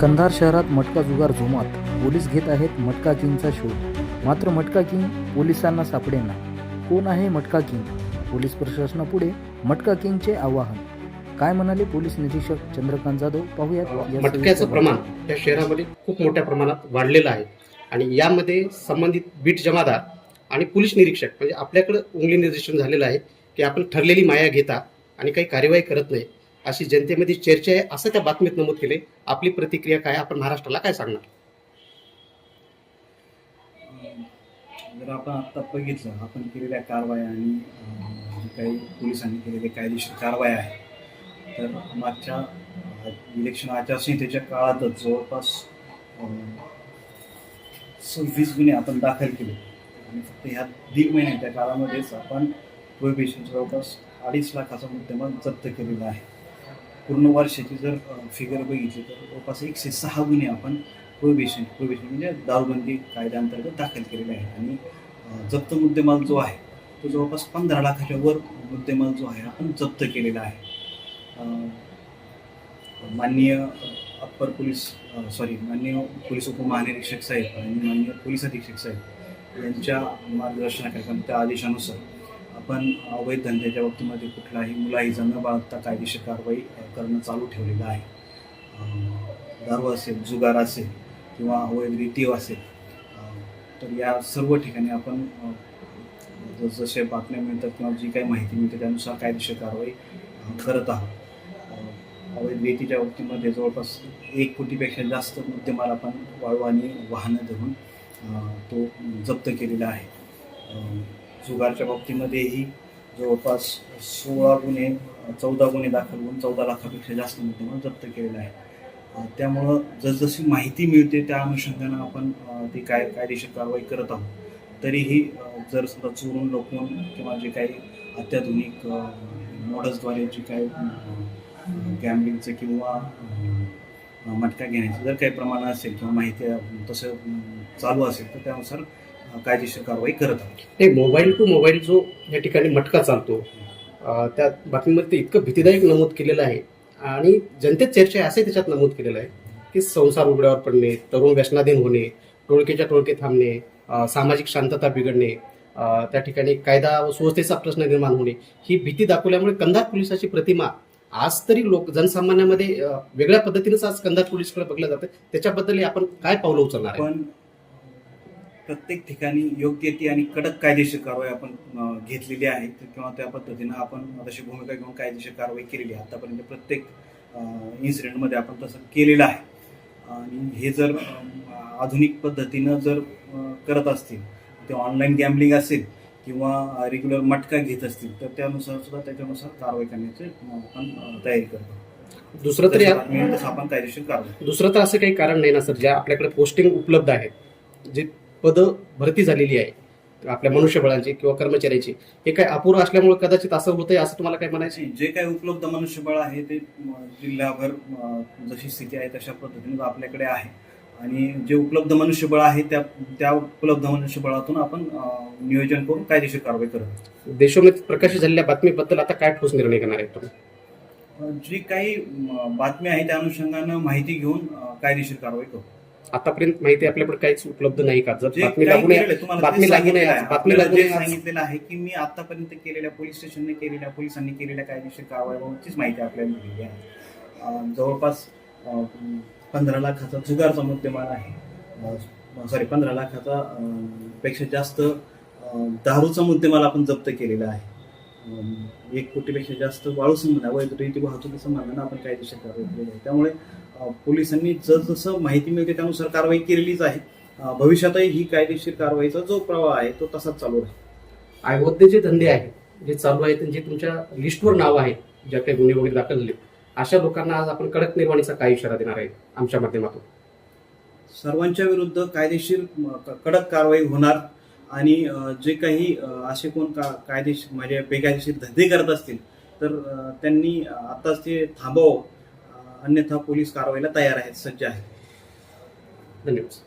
कंधार शहरात मटका जुगार जोमात. पोलीस घेत आहेत मटका किंगचा शोध. मात्र मटका किंग पोलिसांना सापडेना कोण आहे मटका किंग? पोलीस प्रशासनापुढे मटका किंगचे आवाहन. काय म्हणाले पोलीस निरीक्षक चंद्रकांत जाधव? पाहूयात मटक्याचं प्रमाण या शहरामध्ये खूप मोठ्या प्रमाणात वाढलेलं आहे. आणि यामध्ये संबंधित बीट जमादार आणि पोलीस निरीक्षक म्हणजे आपल्याकडं उंगली निर्देशन झालेलं आहे की आपण ठरलेली माया घेता आणि काही कार्यवाही करत नाही. अशी जनतेमध्ये चर्चा आहे असं त्या बातमीत नमूद केले आपली प्रतिक्रिया काय? आपण महाराष्ट्राला काय सांगणार? जर आपण आत्ता बघितलं आपण केलेल्या कारवाया आणि काही पोलिसांनी केलेले कायदेशीर कारवाया आहे तर मागच्या इलेक्शन आचारसंहितेच्या काळातच जवळपास सव्वीस गुन्हे आपण दाखल केले. आणि फक्त ह्या दीड महिन्याच्या काळामध्येच आपण प्रोहिबिशन जवळपास अडीच लाखाचा मुद्देमाल जप्त केलेला आहे. पूर्ण वर्षाची जर फिगर बघितली तर जवळपास एकशे सहा गुन्हे आपण प्रोबेशन प्रोबेशन म्हणजे दारूबंदी कायद्याअंतर्गत दाखल केलेले आहे आणि जप्त मुद्देमाल जो आहे तो जवळपास पंधरा लाखाच्या वर मुद्देमाल जो आहे आपण जप्त केलेला आहे. माननीय अप्पर पोलीस सॉरी माननीय पोलीस उपमहानिरीक्षक साहेब आणि माननीय पोलीस अधीक्षक साहेब यांच्या मार्गदर्शनाखाली त्या आदेशानुसार आपण अवैध धंद्याच्या बाबतीमध्ये कुठलाही मुलाहीचा न बाळगता कायदेशीर कारवाई करणं चालू ठेवलेलं आहे. दारू असेल जुगार असेल किंवा अवैध रितीव असेल तर या सर्व ठिकाणी आपण जसे बातम्या मिळतात किंवा जी काही माहिती मिळते त्यानुसार कायदेशीर कारवाई करत आहोत. अवैध रेतीच्या बाबतीमध्ये जवळपास एक कोटीपेक्षा जास्त मुद्देमाल आपण वाळू आणि वाहनं धरून तो जप्त केलेला आहे. जुगारच्या बाबतीमध्येही जवळपास सोळा गुन्हे चौदा गुन्हे दाखल होऊन चौदा लाखापेक्षा जास्त मुद्देमाल जप्त केलेला आहे त्यामुळं जसजशी माहिती मिळते त्या अनुषंगानं आपण ती काय कायदेशीर कारवाई करत आहोत. तरीही जर समजा चोरून लपवून किंवा जे काही अत्याधुनिक मॉडल्सद्वारे जे काही गॅमलिंगचं किंवा मटका घेण्याचं जर काही प्रमाण असेल किंवा माहिती तसं चालू असेल तर त्यानुसार कायदेशीर कारवाई करत आहोत. नाही मोबाईल टू मोबाईल जो या ठिकाणी मटका चालतो अं, त्या बातमीमध्ये ते इतकं भीतीदायक नमूद केलेलं आहे आणि जनतेत चर्चा आहे असे त्याच्यात नमूद केलेलं आहे की संसार उघड्यावर पडणे तरुण व्यसनाधीन होणे टोळकेच्या टोळके थांबणे अं, सामाजिक शांतता बिघडणे अं, त्या ठिकाणी कायदा व सुव्यवस्थेचा प्रश्न निर्माण होणे ही भीती दाखवल्यामुळे कंधार पोलिसाची प्रतिमा आज तरी लोक जनसामान्यामध्ये अं, वेगळ्या पद्धतीनेच आज कंधार पोलीसकडे बघलं जातं त्याच्याबद्दल आपण काय पावलं उचलणार आहे पण प्रत्येक ठिकाणी योग्य ती आणि कडक कायदेशीर कारवाई आपण घेतलेली आहे. किंवा त्या पद्धतीनं आपण तशी भूमिका घेऊन कायदेशीर कारवाई केलेली आहे. आतापर्यंत प्रत्येक इन्सिडेंटमध्ये आपण तसं केलेलं आहे. आणि हे जर आधुनिक पद्धतीनं जर करत असतील ते ऑनलाईन गॅमलिंग असेल किंवा रेग्युलर मटका घेत असतील तर त्यानुसार सुद्धा त्याच्यानुसार कारवाई करण्याची आपण तयारी करतो. दुसरं तरी आपण कायदेशीर कारवाई दुसरं तर असं काही कारण नाही ना सर ज्या आपल्याकडे पोस्टिंग उपलब्ध आहेत जे पद भरती झालेली आहे. आपल्या मनुष्यबळांची किंवा कर्मचाऱ्यांची. हे काय अपुरं असल्यामुळे कदाचित असं होतंय असं तुम्हाला काय म्हणायचं? जे काही उपलब्ध मनुष्यबळ आहे ते जिल्हाभर म, जशी स्थिती आहे तशा पद्धतीने आपल्याकडे आहे. आणि जे उपलब्ध मनुष्यबळ आहे त्या त्या उपलब्ध मनुष्यबळातून आपण नियोजन करून कायदेशीर कारवाई करत. देशोन्नत प्रकाशित झालेल्या बातमीबद्दल आता काय ठोस निर्णय करणार आहेत तुम्ही? जी काही बातमी आहे त्या अनुषंगानं माहिती घेऊन कायदेशीर कारवाई करू. आतापर्यंत माहिती आपल्याकडे काहीच उपलब्ध नाही का? जर बातमी लागू नये बातमी लागू नये. बातमी लागू नये सांगितलेलं आहे की मी आतापर्यंत केलेल्या पोलीस स्टेशनने केलेल्या पोलिसांनी केलेल्या कायदेशीर कारवाईबाबतचीच माहिती आपल्याला दिलेली आहे. जवळपास पंधरा लाखाचा जुगारचा मुद्देमाल आहे. सॉरी पंधरा लाखाचा पेक्षा जास्त दारूचा मुद्देमाल आपण जप्त केलेला आहे. एक कोटीपेक्षा जास्त वाळू संबंध रीती वाहतुकी संबंधानं आपण कायदेशीर कारवाई केलेली आहे त्यामुळे पोलिसांनी जसजसं माहिती मिळते त्यानुसार कारवाई केलेलीच आहे. भविष्यातही ही कायदेशीर कारवाईचा जो प्रवाह आहे तो तसाच चालू राहील. अयोध्ये जे धंदे आहेत जे चालू आहेत जे तुमच्या लिस्टवर नाव आहेत ज्या काही गुन्हे वगैरे दाखल झाले अशा लोकांना आज आपण कडक निर्वाणीचा काय इशारा देणार आहे आमच्या माध्यमातून? सर्वांच्या विरुद्ध कायदेशीर कडक कारवाई होणार. आणि जे काही असे कोण का कायदेशीर म्हणजे बेकायदेशीर धंदे करत असतील तर त्यांनी आत्ताच आताच ते थांबवावं अन्यथा पोलीस कारवाईला तयार आहेत सज्ज आहेत. धन्यवाद